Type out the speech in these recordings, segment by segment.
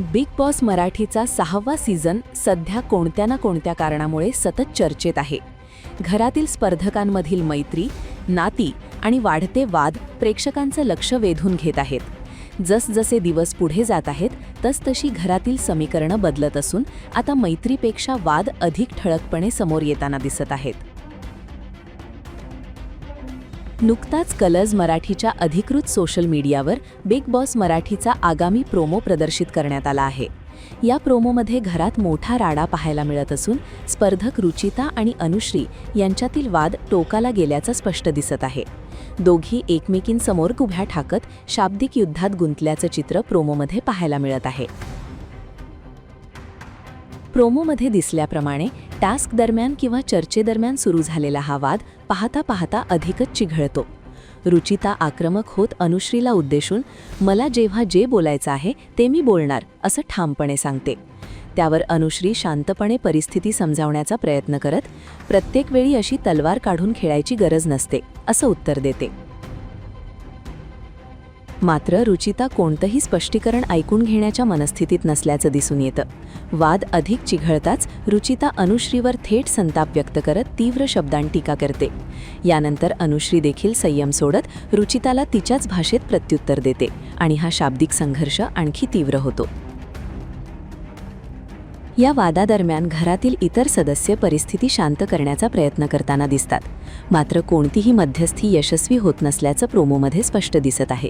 Big boss मराठीचा सहावा season सध्या कोणत्या ना कोणत्या कारणामुळे सतत चर्चेत आहे. घरातील स्पर्धकांमधील मैत्री नाती आणि वाढते वाद प्रेक्षकांचं लक्ष वेधून घेत आहेत. जसजसे दिवस पुढे जात आहेत तसतशी घरातील समीकरणं बदलत असून आता मैत्रीपेक्षा वाद अधिक ठळकपणे समोर येताना दिसत आहेत. नुकताच कलर्स मराठीच्या अधिकृत सोशल मीडियावर बिग बॉस मराठीचा आगामी प्रोमो प्रदर्शित करण्यात आला आहे. या प्रोमोमध्ये घरात मोठा राडा पाहायला मिळत असून स्पर्धक रुचिता आणि अनुश्री यांच्यातील वाद टोकाला गेल्याचं स्पष्ट दिसत आहे. दोघी एकमेकींसमोर उभ्या ठाकत शाब्दिक युद्धात गुंतल्याचं चित्र प्रोमोमध्ये पाहायला मिळत आहे. प्रोमोमध्ये दिसल्याप्रमाणे टास्क दरम्यान किंवा चर्चेदरम्यान सुरू झालेला हा वाद पाहता पाहता अधिकच चिघळतो. रुचिता आक्रमक होत अनुश्रीला उद्देशून मला जेव्हा जे बोलायचं आहे ते मी बोलणार असं ठामपणे सांगते. त्यावर अनुश्री शांतपणे परिस्थिती समजावण्याचा प्रयत्न करत प्रत्येक वेळी अशी तलवार काढून खेळायची गरज नसते असं उत्तर देते. मात्र रुचिता कोणतंही स्पष्टीकरण ऐकून घेण्याच्या मनस्थितीत नसल्याचं दिसून येतं. वाद अधिक चिघळताच रुचिता अनुश्रीवर थेट संताप व्यक्त करत तीव्र शब्दांत टीका करते. यानंतर अनुश्री देखील संयम सोडत रुचिताला तिच्याच भाषेत प्रत्युत्तर देते आणि हा शाब्दिक संघर्ष आणखी तीव्र होतो. या वादादरम्यान घरातील इतर सदस्य परिस्थिती शांत करण्याचा प्रयत्न करताना दिसतात. मात्र कोणतीही मध्यस्थी यशस्वी होत नसल्याचं प्रोमोमध्ये स्पष्ट दिसत आहे.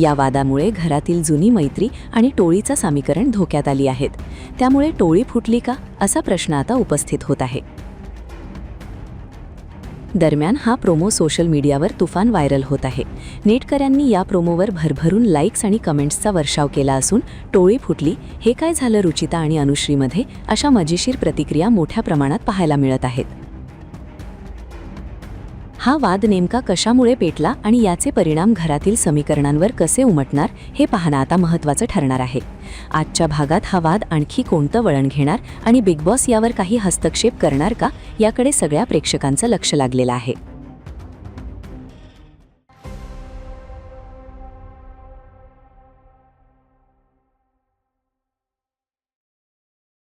या वादामुळे घरातील जुनी मैत्री आणि टोळीचं समीकरण धोक्यात आली आहेत. त्यामुळे टोळी फुटली का? असा प्रश्न आता उपस्थित होत आहे. दरम्यान हा प्रोमो सोशल मीडियावर तुफान व्हायरल होत आहे. नेटकऱ्यांनी या प्रोमोवर भरभरून लाईक्स आणि कमेंट्सचा वर्षाव केला असून टोळी फुटली हे काय झालं रुचिता आणि अनुश्रीमध्ये? अशा मजेशीर प्रतिक्रिया मोठ्या प्रमाणात पाहायला मिळत आहेत. हा वाद नेमका कशामुळे पेटला आणि याचे परिणाम घरातील समीकरणांवर कसे उमटणार हे पाहणं आता महत्त्वाचं ठरणार आहे. आजच्या भागात हा वाद आणखी कोणतं वळण घेणार आणि बिग बॉस यावर काही हस्तक्षेप करणार का याकडे सगळ्या प्रेक्षकांचं लक्ष लागलेलं आहे.